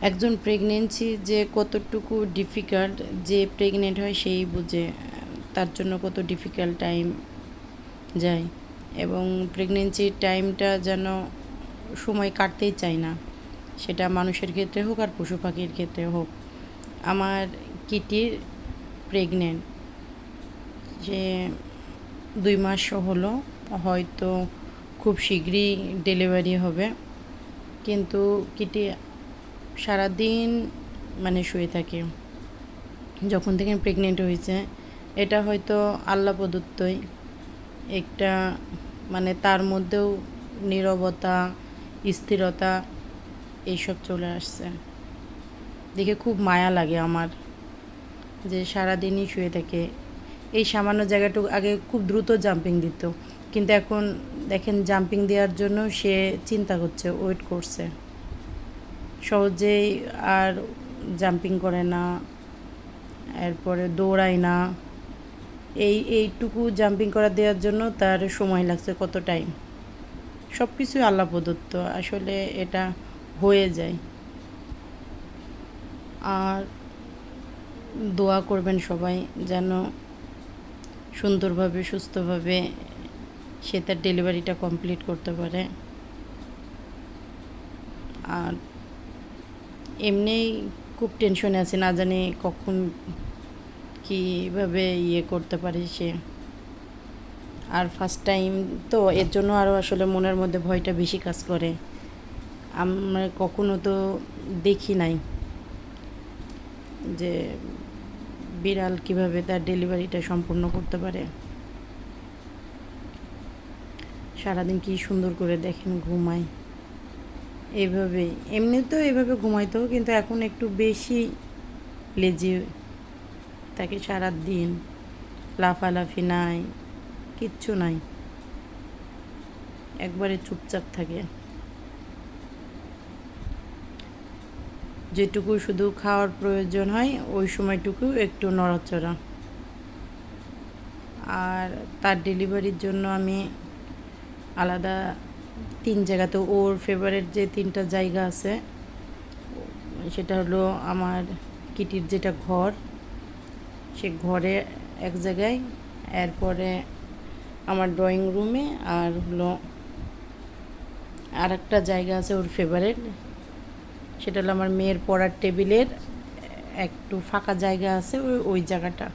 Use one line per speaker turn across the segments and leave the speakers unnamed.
একজন প্রেগনেন্সি যে কতটুকু ডিফিকাল্ট যে প্রেগনেন্ট হয় সেই বুঝে, তার জন্য কত ডিফিকাল্ট টাইম যায়। এবং প্রেগনেন্সির টাইমটা যেন সময় কাটতেই চায় না। সেটা মানুষের ক্ষেত্রে হোক আর পশু পাখির ক্ষেত্রে হোক। আমার কিটির প্রেগনেন্ট যে দুই মাস হলো, হয়তো খুব শীঘ্রই ডেলিভারি হবে। কিন্তু কিটি সারাদিন মানে শুয়ে থাকে। যখন থেকে আমি প্রেগনেন্ট হয়েছে, এটা হয়তো আল্লাহ প্রদত্তই। একটা মানে তার মধ্যেও নীরবতা, স্থিরতা এইসব চলে আসছে। দেখে খুব মায়া লাগে আমার যে সারাদিনই শুয়ে থাকে। এই সামান্য জায়গাটুকু আগে খুব দ্রুত জাম্পিং দিত। কিন্তু এখন দেখেন জাম্পিং দেওয়ার জন্য সে চিন্তা করছে ওয়েট করছে। সহজেই আর জাম্পিং করে না, এরপরে দৌড়ায় না। এই, এইটুকু জাম্পিং করা দেওয়ার জন্য তার সময় লাগছে কত টাইম সব কিছুই আল্লাহ প্রদত্ত, আসলে এটা হয়ে যায়। আর দোয়া করবেন সবাই যেন সুন্দরভাবে, সুস্থভাবে সে তার ডেলিভারিটা কমপ্লিট করতে পারে। আর এমনিই খুব টেনশনে আছে, না জানি কখন কীভাবে ইয়ে করতে পারি সে। আর ফার্স্ট টাইম তো এর জন্য আরও আসলে মনের মধ্যে ভয়টা বেশি কাজ করে। আমরা কখনো তো দেখি নাই যে বিড়াল কীভাবে তার ডেলিভারিটা সম্পূর্ণ করতে পারে। সারাদিন কি সুন্দর করে দেখেন, ঘুমায়। এইভাবেই এমনি তো এইভাবে ঘুমাইতো কিন্তু এখন একটু বেশি লেজি তাকে সারা দিন লাফালাফি নাই, কিচ্ছু নাই। একবারে চুপচাপ থাকে। যেটুকু শুধু খাওয়ার প্রয়োজন হয়, ওই সময়টুকু একটু নড়াচড়া। আর তার ডেলিভারির জন্য আমি আলাদা তিন জায়গাতে ওর ফেভারেট যে তিনটা জায়গা আছে, সেটা হলো আমার কিটির যেটা ঘর, সে ঘরে এক জায়গায়, এরপরে আমার ড্রয়িং রুমে আর হলো আর একটা জায়গা আছে ওর ফেভারেট সেটা হলো আমার মেয়ের পড়ার টেবিলের একটু ফাঁকা জায়গা আছে ওই ওই জায়গাটা।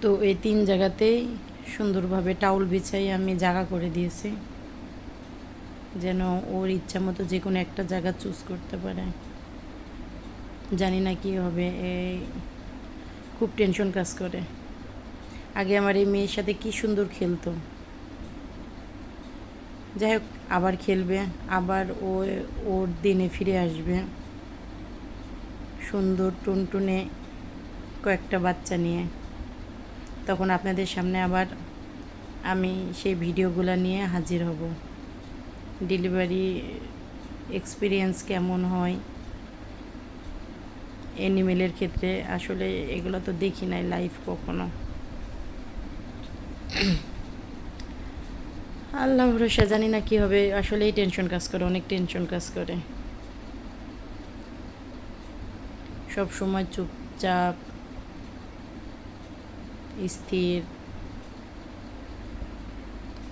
তো এই তিন জায়গাতেই সুন্দরভাবে টাউল বিছাই আমি জায়গা করে দিয়েছি। যেন ওর ইচ্ছা মতো যে কোনো একটা জায়গা চুজ করতে পারে। জানি না কী হবে এই খুব টেনশন কাজ করে। আগে আমার এই মেয়ের সাথে কি সুন্দর খেলতো। যাই হোক, আবার খেলবে, আবার ও, ওর দিনে ফিরে আসবে। সুন্দর টুনটুনে কয়েকটা বাচ্চা নিয়ে। তখন আপনাদের সামনে আবার আমি সেই ভিডিওগুলো নিয়ে হাজির হব। ডেলিভারি এক্সপিরিয়েন্স কেমন হয়? অ্যানিমেলের ক্ষেত্রে আসলে এগুলো তো দেখি নাই লাইভ কখনো। আল্লাহ ভরসা, জানি না কি হবে। আসলেই টেনশন কাজ করে, অনেক টেনশন কাজ করে। সব সময় চুপচাপ স্থির।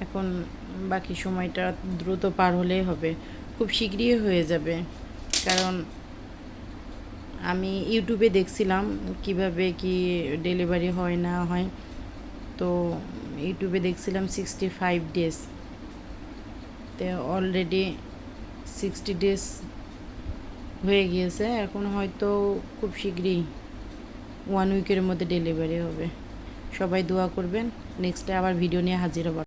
এখন বাকি সময়টা দ্রুত পার হলেই হবে। খুব শীঘ্রই হয়ে যাবে। কারণ আমি ইউটিউবে দেখছিলাম কীভাবে কি ডেলিভারি হয় না হয়। তো ইউটিউবে দেখছিলাম সিক্সটি ফাইভ ডেজ তো অলরেডি সিক্সটি ডেজ হয়ে গিয়েছে। এখন হয়তো খুব শীঘ্রই ওয়ান উইকের মধ্যে ডেলিভারি হবে। সবাই দোয়া করবেন। নেক্সটে আবার ভিডিও নিয়ে হাজির হবার